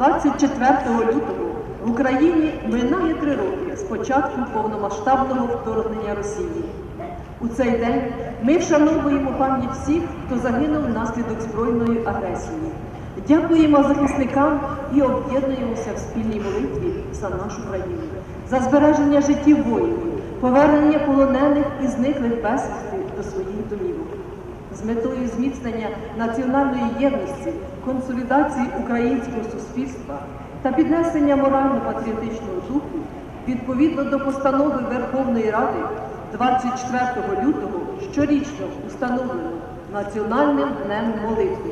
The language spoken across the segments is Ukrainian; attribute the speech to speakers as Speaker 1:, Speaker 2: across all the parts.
Speaker 1: Сьогодні, 24 лютого, в Україні минає три роки з початку повномасштабного вторгнення Росії. У цей день ми вшановуємо пам'ять всіх, хто загинув внаслідок збройної агресії. Дякуємо захисникам і об'єднуємося в спільній молитві за нашу країну, за збереження життів воїнів, повернення полонених і зниклих безвісти до своїх домівок з метою зміцнення національної єдності, консолідації українського суспільства та піднесення морально-патріотичного духу відповідно до постанови Верховної Ради 24 лютого щорічно установлено Національним днем молитви.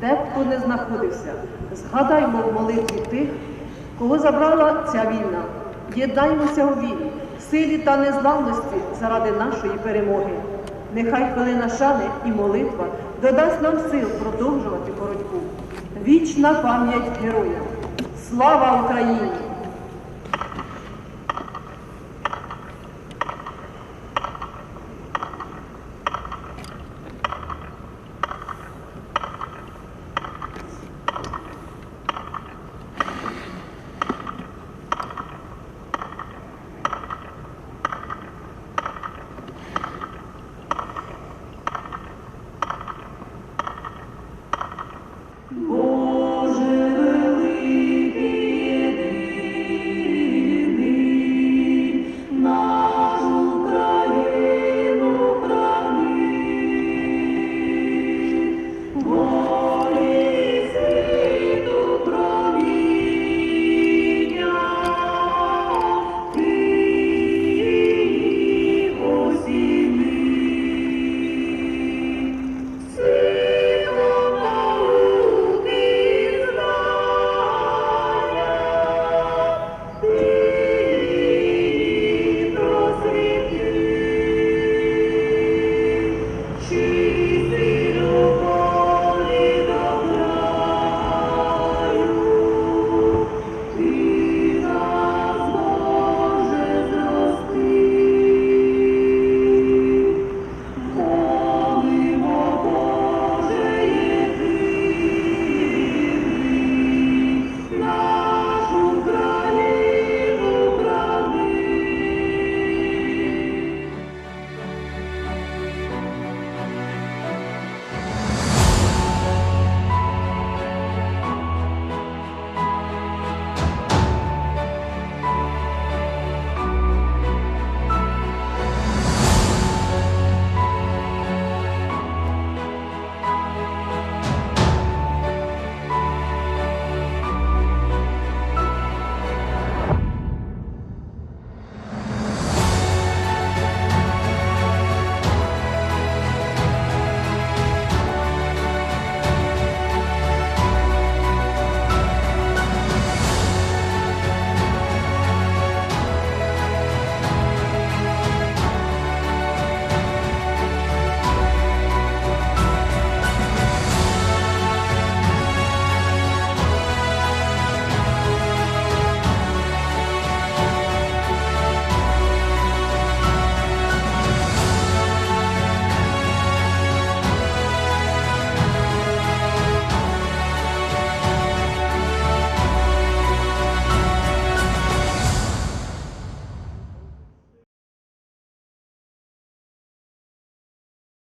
Speaker 1: Де б хто не знаходився, згадаймо в молитві тих, кого забрала ця війна. Єднаймося у вірі, силі та незламності заради нашої перемоги. Нехай хвилина шани і молитва додасть нам сил продовжувати боротьбу. Вічна пам'ять героям! Слава Україні!